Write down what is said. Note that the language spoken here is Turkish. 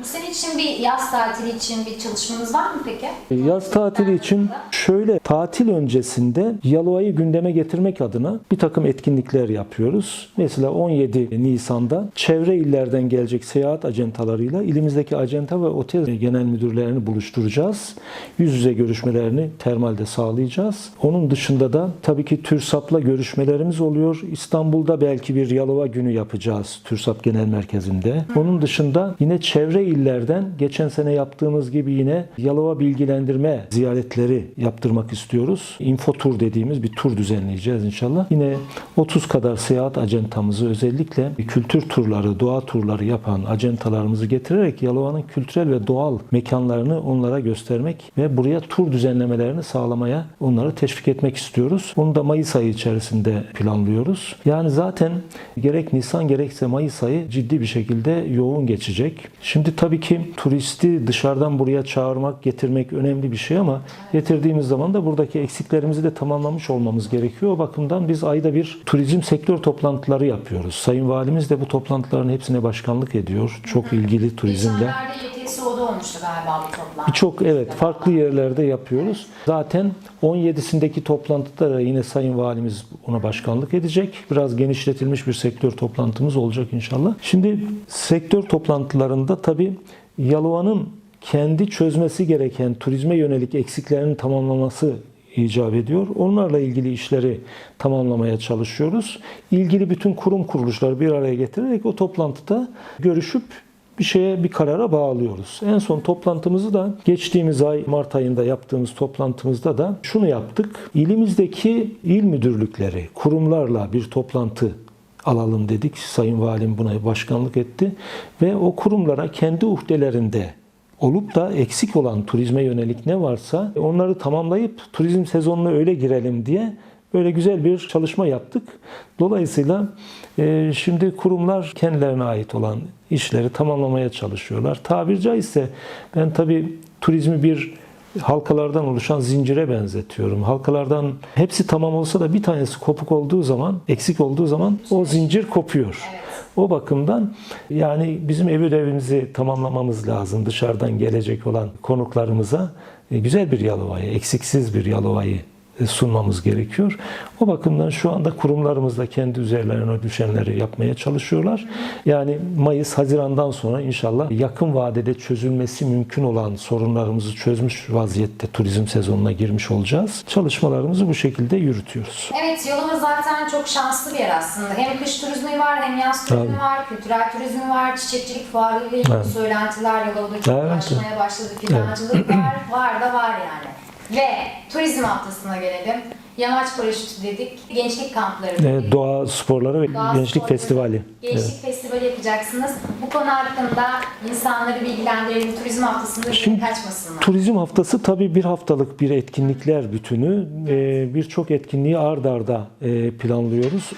Bu sene için bir yaz tatili için bir çalışmanız var mı peki? Yaz tatili için şöyle tatil öncesinde Yalova'yı gündeme getirmek adına bir takım etkinlikler yapıyoruz. Mesela 17 Nisan'da çevre illerden gelecek seyahat acentalarıyla ilimizdeki acenta ve otel genel müdürlerini buluşturacağız. Yüz yüze görüşmelerini termalde sağlayacağız. Onun dışında da tabii ki TÜRSAP'la görüşmelerimiz oluyor. İstanbul'da belki bir Yalova günü yapacağız TÜRSAP Genel Merkezi'nde. Onun dışında yine çevre illerden geçen sene yaptığımız gibi yine Yalova bilgilendirme ziyaretleri yaptırmak istiyoruz. Info tur dediğimiz bir tur düzenleyeceğiz inşallah. Yine 30 kadar seyahat acentamızı özellikle kültür turları, doğa turları yapan acentalarımızı getirerek Yalova'nın kültürel ve doğal mekanlarını onlara göstermek ve buraya tur düzenlemelerini sağlamaya onları teşvik etmek istiyoruz. Bunu da Mayıs ayı içerisinde planlıyoruz. Yani zaten gerek Nisan gerekse Mayıs ayı ciddi bir şekilde yoğun geçecek. Şimdi tabii ki turisti dışarıdan buraya çağırmak, getirmek önemli bir şey ama getirdiğimiz zaman da buradaki eksiklerimizi de tamamlamış olmamız gerekiyor. O bakımdan biz ayda bir turizm sektör toplantıları yapıyoruz. Sayın Valimiz de bu toplantıların hepsine başkanlık ediyor. Çok ilgili turizmle. YTSO'da olmuştu galiba bu toplantı. Birçok evet farklı yerlerde yapıyoruz. Zaten 17'sindeki toplantıda da yine Sayın Valimiz ona başkanlık edecek. Biraz genişletilmiş bir sektör toplantımız olacak inşallah. Şimdi sektör toplantılarında tabii Yalova'nın kendi çözmesi gereken turizme yönelik eksiklerini tamamlaması icap ediyor. Onlarla ilgili işleri tamamlamaya çalışıyoruz. İlgili bütün kurum kuruluşları bir araya getirerek o toplantıda görüşüp bir şeye bir karara bağlıyoruz. En son toplantımızı da geçtiğimiz ay Mart ayında yaptığımız toplantımızda da şunu yaptık. İlimizdeki il müdürlükleri, kurumlarla bir toplantı alalım dedik. Sayın Valim buna başkanlık etti ve o kurumlara kendi uhdelerinde olup da eksik olan turizme yönelik ne varsa onları tamamlayıp turizm sezonuna öyle girelim diye böyle güzel bir çalışma yaptık. Dolayısıyla e, şimdi kurumlar kendilerine ait olan işleri tamamlamaya çalışıyorlar. Tabiri caizse ben tabii turizmi bir halkalardan oluşan zincire benzetiyorum. Halkalardan hepsi tamam olsa da bir tanesi kopuk olduğu zaman, eksik olduğu zaman o zincir kopuyor. O bakımdan yani bizim ev ödevimizi tamamlamamız lazım dışarıdan gelecek olan konuklarımıza e, güzel bir Yalova'yı, eksiksiz bir Yalova'yı sunmamız gerekiyor. O bakımdan şu anda kurumlarımız da kendi üzerlerine düşenleri yapmaya çalışıyorlar. Yani Mayıs, Haziran'dan sonra inşallah yakın vadede çözülmesi mümkün olan sorunlarımızı çözmüş vaziyette turizm sezonuna girmiş olacağız. Çalışmalarımızı bu şekilde yürütüyoruz. Evet Yalova zaten çok şanslı bir yer aslında. Hem kış turizmi var hem yaz turizmi Tabii. var, kültürel turizmi var, çiçekçilik fuarıyla ilgili Evet. söylentiler çok Evet. ulaşmaya başladı. Fidancılık var, var da var yani. Ve turizm haftasına gelelim. Yamaç paraşütü dedik, gençlik kampları dedik. E, Doğa sporları ve Doğa gençlik sporları, festivali. Gençlik Evet. festivali yapacaksınız. Bu konu hakkında insanları bilgilendirelim. Turizm haftasında Şimdi kaçmasınlar. Turizm haftası tabii bir haftalık bir etkinlikler bütünü. E, Birçok etkinliği ard arda e, planlıyoruz.